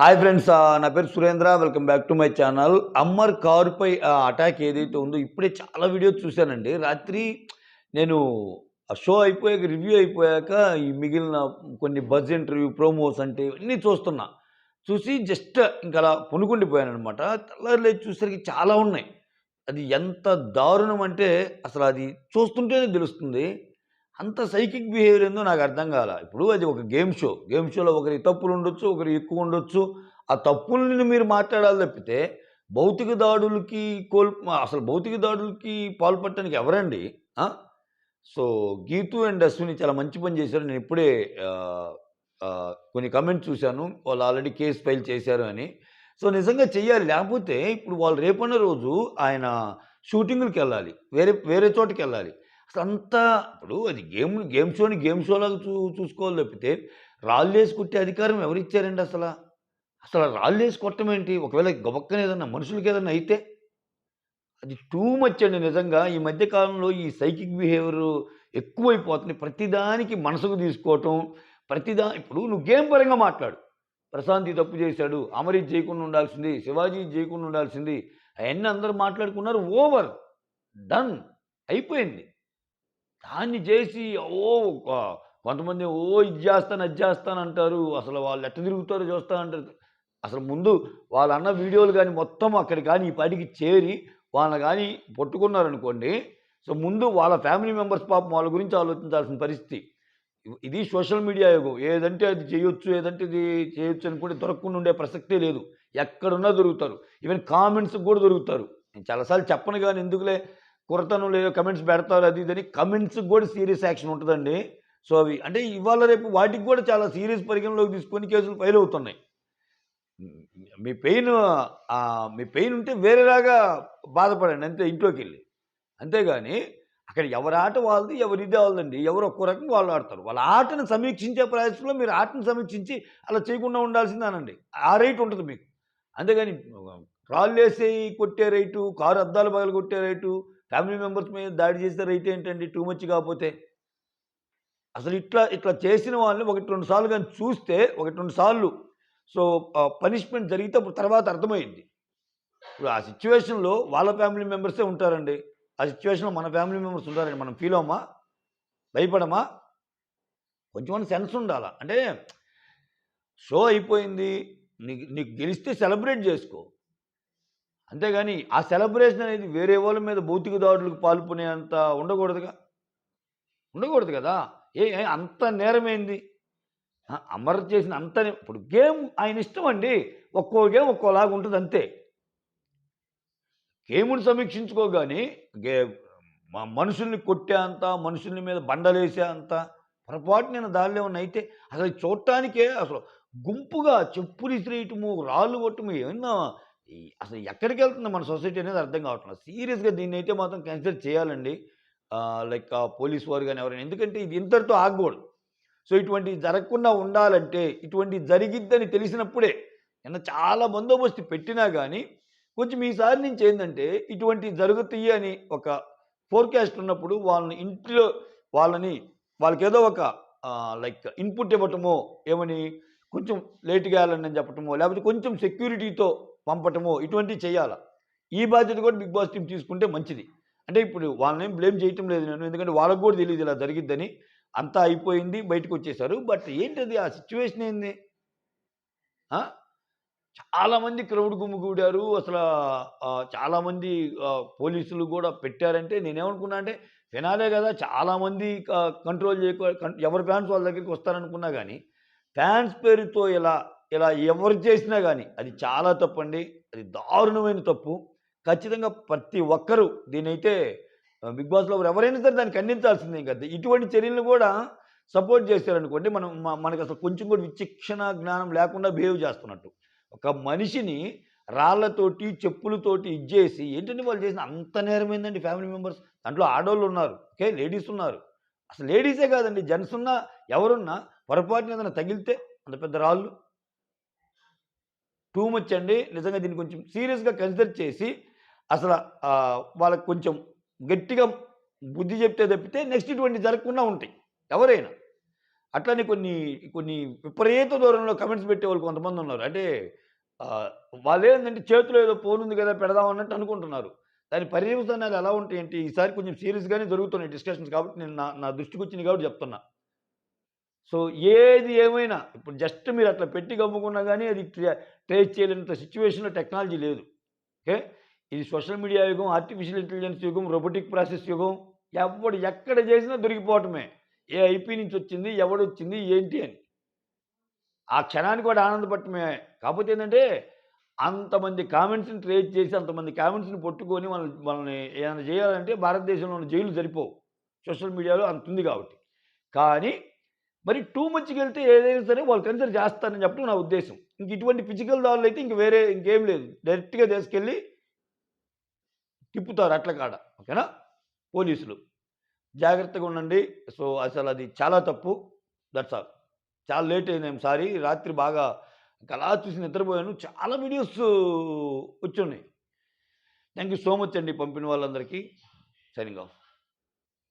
Hi friends ఆ, నా పేరు Surendra. Welcome back to my channel. Ammar కారుపై ఆ అటాక్ ఏదైతే ఉందో ఇప్పుడే చాలా వీడియోస్ చూశానండి. రాత్రి నేను షో అయిపోయాక రివ్యూ అయిపోయాక ఈ మిగిలిన కొన్ని బజ్ ఇంటర్వ్యూ ప్రోమోస్ అంటే ఇవన్నీ చూస్తున్నా. చూసి జస్ట్ ఇంకా అలా పునుకుండిపోయాను అనమాట తెల్లారులేచి చూసరికి చాలా ఉన్నాయి. అది ఎంత దారుణం అంటే అసలు అది చూస్తుంటేనే తెలుస్తుంది. అంత సైకిక్ బిహేవియర్ ఏందో నాకు అర్థం కాల. ఇప్పుడు అది ఒక గేమ్ షో. గేమ్ షోలో ఒకరి తప్పులు ఉండొచ్చు ఒకరి ఎక్కువ ఉండొచ్చు. ఆ తప్పుల్ని మీరు మాట్లాడాలి తప్పితే భౌతిక దాడులకి కోల్ అసలు భౌతిక దాడులకి పాల్పడటానికి ఎవరండి? సో గీతు అండ్ అశ్విని చాలా మంచి పని చేశారు. నేను ఇప్పుడే కొన్ని కమెంట్స్ చూశాను. వాళ్ళు ఆల్రెడీ కేసు ఫైల్ చేశారు అని. సో నిజంగా చెయ్యాలి. లేకపోతే ఇప్పుడు వాళ్ళు రేపన్న రోజు ఆయన షూటింగ్కి వెళ్ళాలి. వేరే వేరే చోటుకి వెళ్ళాలి. అసలు అంతా ఇప్పుడు అది గేమ్ గేమ్ షోని గేమ్ షోలాగా చూ చూసుకోవాలి తప్పితే రాళ్ళు వేసి కొట్టే అధికారం ఎవరు ఇచ్చారండి అసలు? అసలు రాళ్ళు వేసి కొట్టడం ఏంటి? ఒకవేళ గబక్కన ఏదన్నా మనుషులకి ఏదన్నా అయితే అది టూ మచ్ అండి నిజంగా. ఈ మధ్య కాలంలో ఈ సైకిక్ బిహేవియర్ ఎక్కువైపోతుంది. ప్రతిదానికి మనసుకు తీసుకోవటం ప్రతిదా ఇప్పుడు నువ్వు గేమ్ పరంగా మాట్లాడు. ప్రశాంతి తప్పు చేశాడు అమరీత్ చేయకుండా ఉండాల్సింది శివాజీ చేయకుండా ఉండాల్సింది అవన్నీ అందరూ మాట్లాడుకున్నారు ఓవర్ డన్ అయిపోయింది. దాన్ని చేసి ఓ కొంతమంది ఓ ఇది చేస్తాను అది చేస్తాను అంటారు. అసలు వాళ్ళు ఎట్ట తిరుగుతారో చూస్తా అంటారు అసలు ముందు వాళ్ళు అన్న వీడియోలు కానీ మొత్తం అక్కడ కానీ ఈ పాటికి చేరి వాళ్ళని కానీ పట్టుకున్నారనుకోండి సో ముందు వాళ్ళ ఫ్యామిలీ మెంబర్స్ పాపం వాళ్ళ గురించి ఆలోచించాల్సిన పరిస్థితి. ఇది సోషల్ మీడియా యుగం. ఏదంటే అది చేయొచ్చు ఏదంటే ఇది చేయొచ్చు అనుకుంటే దొరకకుండా ఉండే ప్రసక్తే లేదు. ఎక్కడున్నా దొరుకుతారు. ఈవెన్ కామెంట్స్ కూడా దొరుకుతారు. నేను చాలాసార్లు చెప్పను కానీ ఎందుకులే? కురతను లేదో కమెంట్స్ పెడతారు అది ఇదని కమెంట్స్కి కూడా సీరియస్ యాక్షన్ ఉంటుందండి. సో అవి అంటే ఇవాళ రేపు వాటికి కూడా చాలా సీరియస్ పరిగణలోకి తీసుకొని కేసులు ఫైల్ అవుతున్నాయి. మీ పెయిన్ మీ పెయిన్ ఉంటే వేరేలాగా బాధపడండి అంతే ఇంట్లోకి వెళ్ళి అంతేగాని అక్కడ ఎవరి ఆట వాళ్ళది ఎవరి వాళ్ళదండి. ఎవరు ఒక్కో రకం వాళ్ళు ఆడతారు. వాళ్ళ ఆటను సమీక్షించే ప్రయాసంలో మీరు ఆటను సమీక్షించి అలా చేయకుండా ఉండాల్సిందేనండి. ఆ రైట్ ఉంటుంది మీకు. అంతేగాని రాళ్ళు వేసి కొట్టే రైటు కారు అద్దాలు పగలు కొట్టే రైటు ఫ్యామిలీ మెంబర్స్ మీద దాడి చేస్తే రైట్ ఏంటండి? టూ మచ్ కాకపోతే. అసలు ఇట్లా ఇట్లా చేసిన వాళ్ళని ఒకటి రెండు సార్లు కానీ చూస్తే ఒకటి రెండు సార్లు. సో పనిష్మెంట్ జరిగితే అప్పుడు తర్వాత అర్థమైంది. ఇప్పుడు ఆ సిచ్యువేషన్లో వాళ్ళ ఫ్యామిలీ మెంబర్సే ఉంటారండి. ఆ సిచ్యువేషన్లో మన ఫ్యామిలీ మెంబర్స్ ఉంటారండి. మనం ఫీల్ అవమా భయపడమా? కొంచెం సెన్స్ ఉండాలా? అంటే షో అయిపోయింది. నీకు నీకు గెలిస్తే సెలబ్రేట్ చేసుకో. అంతేగాని ఆ సెలబ్రేషన్ అనేది వేరే వాళ్ళ మీద భౌతిక దాడులకు పాల్పొనేంత ఉండకూడదుగా? ఉండకూడదు కదా? ఏ ఏ అంత నేరమైంది? ఆ, అమర్ చేసిన అంత ఇప్పుడు గేమ్ ఆయన ఇష్టం అండి. ఒక్కో గేమ్ ఒక్కోలాగా ఉంటుంది అంతే. గేముని సమీక్షించుకోగాని గే మనుషుల్ని కొట్టే అంత మనుషుల్ని మీద బండలేసే అంత పొరపాటు నేను దానిలో ఉన్న అయితే అసలు చూడటానికే అసలు గుంపుగా చెప్పులు ఇసిరేయటము రాళ్ళు కొట్టము ఏమన్నా అసలు ఎక్కడికి వెళ్తుంది మన సొసైటీ అనేది అర్థం కావట్లేదు. సీరియస్గా దీన్ని అయితే మాత్రం కన్సిడర్ చేయాలండి. లైక్ పోలీస్ వారు కానీ ఎవరైనా. ఎందుకంటే ఇది ఇంతటితో ఆగకూడదు. సో ఇటువంటి జరగకుండా ఉండాలంటే ఇటువంటి జరిగిద్దని తెలిసినప్పుడే నిన్న చాలా బందోబస్తు పెట్టినా కానీ కొంచెం ఈసారి నుంచి ఏంటంటే ఇటువంటి జరుగుతాయి అని ఒక ఫోర్కాస్ట్ ఉన్నప్పుడు వాళ్ళని ఇంట్లో వాళ్ళని వాళ్ళకి ఏదో ఒక లైక్ ఇన్పుట్ ఇవ్వటమో ఏమని కొంచెం లేట్గా వెళ్ళండి అని చెప్పటమో లేకపోతే కొంచెం సెక్యూరిటీతో పంపటము ఇటువంటివి చేయాలి? ఈ బాధ్యత కూడా బిగ్ బాస్ టీం తీసుకుంటే మంచిది. అంటే ఇప్పుడు వాళ్ళని బ్లేమ్ చేయటం లేదు నేను ఎందుకంటే వాళ్ళకు కూడా తెలియదు ఇలా జరిగిద్దని. అంతా అయిపోయింది బయటకు వచ్చేసారు. బట్ ఏంటది ఆ సిచ్యువేషన్ ఏంది? చాలామంది క్రౌడ్ గుమ్మిగూడారు అసలు చాలామంది పోలీసులు కూడా పెట్టారంటే నేనేమనుకున్నా అంటే వినాలే కదా చాలామంది కంట్రోల్ చేయకో కన్- ఎవరి ఫ్యాన్స్ వాళ్ళ దగ్గరికి వస్తారనుకున్నా కానీ ఫ్యాన్స్ పేరుతో ఇలా ఇలా ఎవరు చేసినా కానీ అది చాలా తప్పండి. అది దారుణమైన తప్పు. ఖచ్చితంగా ప్రతి ఒక్కరూ దీనైతే బిగ్ బాస్లో ఎవరైనా సరే దాన్ని ఖండించాల్సిందే ఇంకా. ఇటువంటి చర్యలను కూడా సపోర్ట్ చేశారనుకోండి మనం మనకు అసలు కొంచెం కూడా విచక్షణ జ్ఞానం లేకుండా బిహేవ్ చేస్తున్నట్టు. ఒక మనిషిని రాళ్ళతోటి చెప్పులతోటి ఇచ్చేసి ఏంటంటే వాళ్ళు చేసిన అంత నేరమైందండి ఫ్యామిలీ మెంబర్స్? దాంట్లో ఆడవాళ్ళు ఉన్నారు ఓకే లేడీస్ ఉన్నారు. అసలు లేడీసే కాదండి జెంట్స్ ఉన్నా ఎవరున్నా పొరపాటున ఏదైనా తగిలితే అంత పెద్ద రాళ్ళు. టూ మచ్ అండి. నిజంగా దీన్ని కొంచెం సీరియస్గా కన్సిడర్ చేసి అసలు వాళ్ళకి కొంచెం గట్టిగా బుద్ధి చెప్తే తప్పితే నెక్స్ట్ ఇటువంటి జరగకుండా ఉంటాయి. ఎవరైనా. అట్లనే కొన్ని కొన్ని విపరీత దూరంలో కమెంట్స్ పెట్టేవాళ్ళు కొంతమంది ఉన్నారు. అంటే వాళ్ళు ఏంటంటే చేతిలో ఏదో ఫోన్ ఉంది కదా పెడదాం అన్నట్టు అనుకుంటున్నారు. దాని పర్యవసానాలు ఎలా ఉంటాయి ఏంటి? ఈసారి కొంచెం సీరియస్గానే జరుగుతున్నాయి డిస్కషన్స్ కాబట్టి నేను నా నా దృష్టికి వచ్చింది కాబట్టి చెప్తున్నా. సో ఏది ఏమైనా ఇప్పుడు జస్ట్ మీరు అట్లా పెట్టి గమ్ముకున్నా కానీ అది ట్రేస్ చేయలేనంత సిచ్యువేషన్లో టెక్నాలజీ లేదు. ఓకే? ఇది సోషల్ మీడియా యుగం ఆర్టిఫిషియల్ ఇంటెలిజెన్స్ యుగం రోబోటిక్ ప్రాసెస్ యుగం ఎవడు ఎక్కడ చేసినా దొరికిపోవటమే. ఏ ఐపీ నుంచి వచ్చింది ఎవడు వచ్చింది ఏంటి అని. ఆ క్షణానికి కూడా ఆనందపడటమే. కాకపోతే ఏంటంటే అంతమంది కామెంట్స్ని ట్రేస్ చేసి అంతమంది కామెంట్స్ని పట్టుకొని మన మనల్ని ఏమైనా చేయాలంటే భారతదేశంలో ఉన్న జైలు సరిపోవు. సోషల్ మీడియాలో అంత ఉంది కాబట్టి. కానీ మరి టూ మచ్కి వెళ్తే ఏదైనా సరే వాళ్ళు కన్సిడర్ చేస్తారని చెప్పడం నా ఉద్దేశం. ఇంక ఇటువంటి ఫిజికల్ దారులు అయితే ఇంక వేరే ఇంకేం లేదు. డైరెక్ట్గా తీసుకెళ్ళి తిప్పుతారు అట్ల కాడ ఓకేనా? పోలీసులు. జాగ్రత్తగా ఉండండి. సో అసలు అది చాలా తప్పు. దట్స్ ఆల్ చాలా లేట్ అయింది. ఐమ్ సారీ రాత్రి బాగా కళా చూసి నిద్రపోయాను. చాలా వీడియోస్ వచ్చి ఉన్నాయి థ్యాంక్ యూ సో మచ్ అండి పంపిన వాళ్ళందరికీ. సరిగా